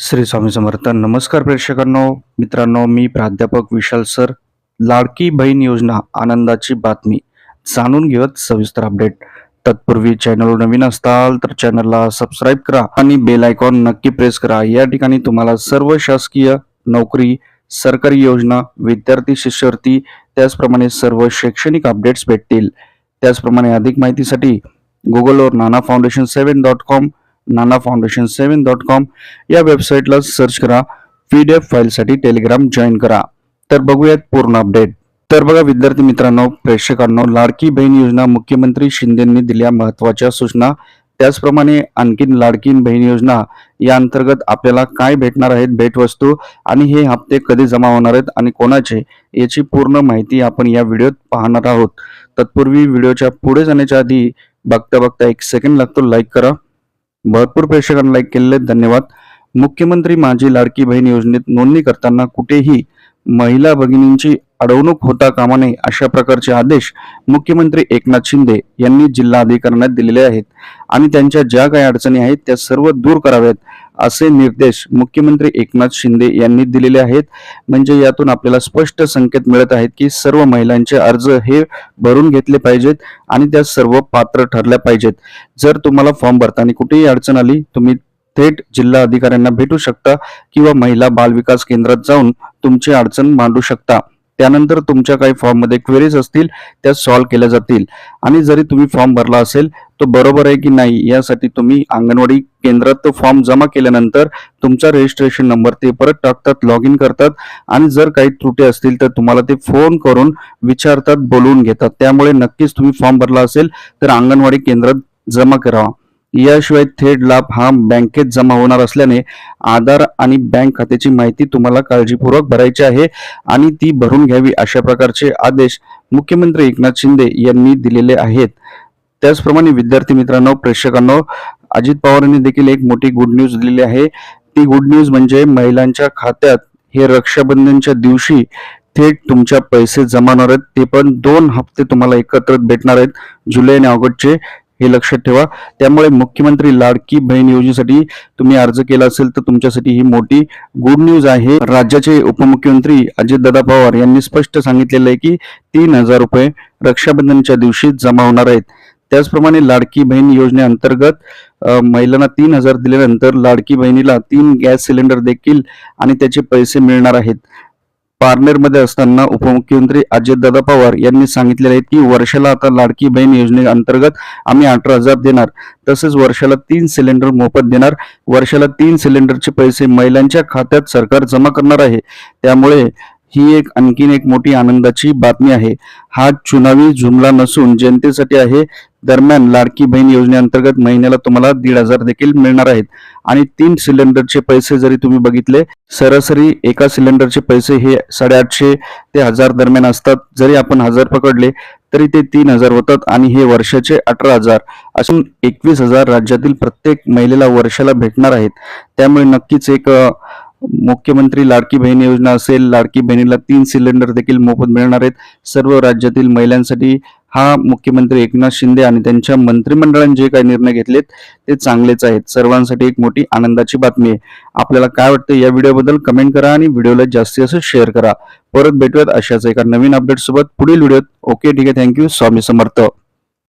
श्री स्वामी समर्थ. नमस्कार प्रेक्षकांनो मित्रांनो मी प्राध्यापक विशाल सर. लाडकी बहीण योजना आनंदाची बातमी जाणून घेऊयात सविस्तर अपडेट तत्पूर्वी चॅनल नवीन असताल तर चॅनलला सबस्क्राईब करा आणि बेल आयकॉन नक्की प्रेस करा. या ठिकाणी तुम्हाला सर्व शासकीय नोकरी सरकारी योजना विद्यार्थी शिष्यवृत्ती त्याचप्रमाणे सर्व शैक्षणिक अपडेट्स भेटतील. त्याचप्रमाणे अधिक माहितीसाठी गुगलवर Nana foundation seven dot com Nana foundation seven dot com या वेबसाईटला सर्च करा. पी डी एफ फाईलसाठी टेलिग्राम जॉईन करा. तर बघूयात पूर्ण अपडेट तर बघा विद्यार्थी मित्रांनो प्रेक्षकांनो लाडकी बहीण योजना मुख्यमंत्री शिंदेंनी दिल्या महत्त्वाच्या सूचना. त्याचप्रमाणे आणखीन लाडकी बहीण योजना या अंतर्गत आपल्याला काय भेटणार आहेत भेटवस्तू आणि हे हप्ते कधी जमा होणार आहेत आणि कोणाचे याची पूर्ण माहिती आपण या व्हिडिओत पाहणार आहोत. तत्पूर्वी व्हिडिओच्या पुढे जाण्याच्या आधी बघता बघता एक सेकंड लागतो लाईक करा. भरपूर प्रेक्षकांना लाईक केलेले धन्यवाद. मुख्यमंत्री माझी लाडकी बहीण योजनेत नोंदणी करताना कुठेही महिला भगिनींची अडवणूक होता कामा नये अशा प्रकारचे आदेश मुख्यमंत्री एकनाथ शिंदे यांनी जिल्हाधिकाऱ्यांना दिलेले आहेत. आणि त्यांच्या ज्या काही अडचणी आहेत त्या सर्व दूर कराव्यात. असे निर्देश मुख्यमंत्री एकनाथ शिंदे यांनी दिलेले आहेत. म्हणजे यातून आपल्याला स्पष्ट संकेत मिळत आहेत की सर्व महिलांचे अर्ज हे भरून घेतले पाहिजेत आणि त्या सर्व पात्र ठरल्या पाहिजेत. जर तुम्हाला फॉर्म भरताना कुठेही अडचण आली तुम्ही थेट जिल्हा अधिकाऱ्यांना भेटू शकता किंवा महिला बाल विकास केंद्रात जाऊन तुमची अडचण मांडू शकता. त्यानंतर तुमच्या काही फॉर्ममध्ये क्वेरीज असतील त्या सॉल्व्ह केल्या जातील. आणि जरी तुम्ही फॉर्म भरला असेल तो बरोबर आहे की नाही यासाठी तुम्ही अंगणवाडी केंद्रात तो फॉर्म जमा केल्यानंतर तुमचा रजिस्ट्रेशन नंबर ते परत टाकतात लॉग इन करतात आणि जर काही त्रुटी असतील तर तुम्हाला ते फोन करून विचारतात बोलवून घेतात. त्यामुळे नक्कीच तुम्ही फॉर्म भरला असेल तर अंगणवाडी केंद्रात जमा करावा याशिवाय थेट लाभ हा बँकेत जमा होणार असल्याने आधार आणि बँक खात्याची माहिती तुम्हाला काळजीपूर्वक भरायची आहे आणि ती भरून घ्यावी अशा प्रकारचे आदेश मुख्यमंत्री एकनाथ शिंदे यांनी दिलेले आहेत. त्याचप्रमाणे विद्यार्थी मित्रांनो प्रेक्षकांनो अजित पवार यांनी देखील एक मोठी गुड न्यूज दिलेली आहे. ती गुड न्यूज म्हणजे महिलांच्या खात्यात हे रक्षाबंधनच्या दिवशी थेट तुमच्या पैसे जमा होणार आहेत. ते पण दोन हप्ते तुम्हाला एकत्र भेटणार आहेत. जुलै आणि ऑगस्टचे हे लक्षात ठेवा. त्यामुळे मुख्यमंत्री लाडकी बहीण योजनेसाठी तुम्ही अर्ज केला असेल तर तुमच्यासाठी ही मोठी गुड न्यूज आहे. राज्याचे उपमुख्यमंत्री अजितदादा पवार यांनी स्पष्ट सांगितलेलं आहे की तीन हजार रुपये रक्षाबंधनच्या दिवशी जमा होणार आहेत. त्याचप्रमाणे लाडकी बहीण योजनेअंतर्गत महिलांना तीन हजार दिल्यानंतर लाडकी बहिणीला तीन गॅस सिलेंडर देखील आणि त्याचे पैसे मिळणार आहेत. पारनेरमध्ये असताना उपमुख्यमंत्री अजितदादा पवार यांनी सांगितलेले आहे की वर्षाला आता लाडकी बहीण योजनेअंतर्गत आम्ही अठरा हजार देणार. तसेच वर्षाला तीन सिलेंडर मोफत देणार. वर्षाला तीन सिलेंडरचे पैसे महिलांच्या खात्यात सरकार जमा करणार आहे. त्यामुळे ही एक आणखीन एक मोठी आनंदाची बातमी आहे. हा चुनावी जुमला नसून जनतेसाठी आहे. दरम्यान लाडकी बहीण योजनेअंतर्गत महिन्याला तुम्हाला दीड हजार देखील मिळणार आहेत. आणि तीन सिलेंडरचे पैसे जरी तुम्ही बघितले सरासरी एका सिलेंडरचे पैसे हे साडेआठशे ते हजार दरम्यान असतात. जरी आपण हजार पकडले तरी ते तीन हजार होतात आणि हे वर्षाचे अठरा हजार. असून एकवीस हजार राज्यातील प्रत्येक महिलेला वर्षाला भेटणार आहेत. त्यामुळे नक्कीच एक मुख्यमंत्री लाडकी बहीण योजना असेल लाडकी बहिणीला तीन सिलेंडर देखील मोफत मिळणार आहेत. सर्व राज्यातील महिलांसाठी हा मुख्यमंत्री एकनाथ शिंदे आणि त्यांच्या मंत्रिमंडळाने जे काही निर्णय घेतलेत ते चांगलेच आहेत. सर्वांसाठी एक मोठी आनंदाची बातमी आहे. आपल्याला काय वाटतं या व्हिडिओबद्दल कमेंट करा आणि व्हिडिओला जास्तीत जास्त शेअर करा. परत भेटूयात अशाच एका नवीन अपडेट सोबत. पुढील व्हिडिओत. ओके ठीक आहे. Thank you. स्वामी समर्थ.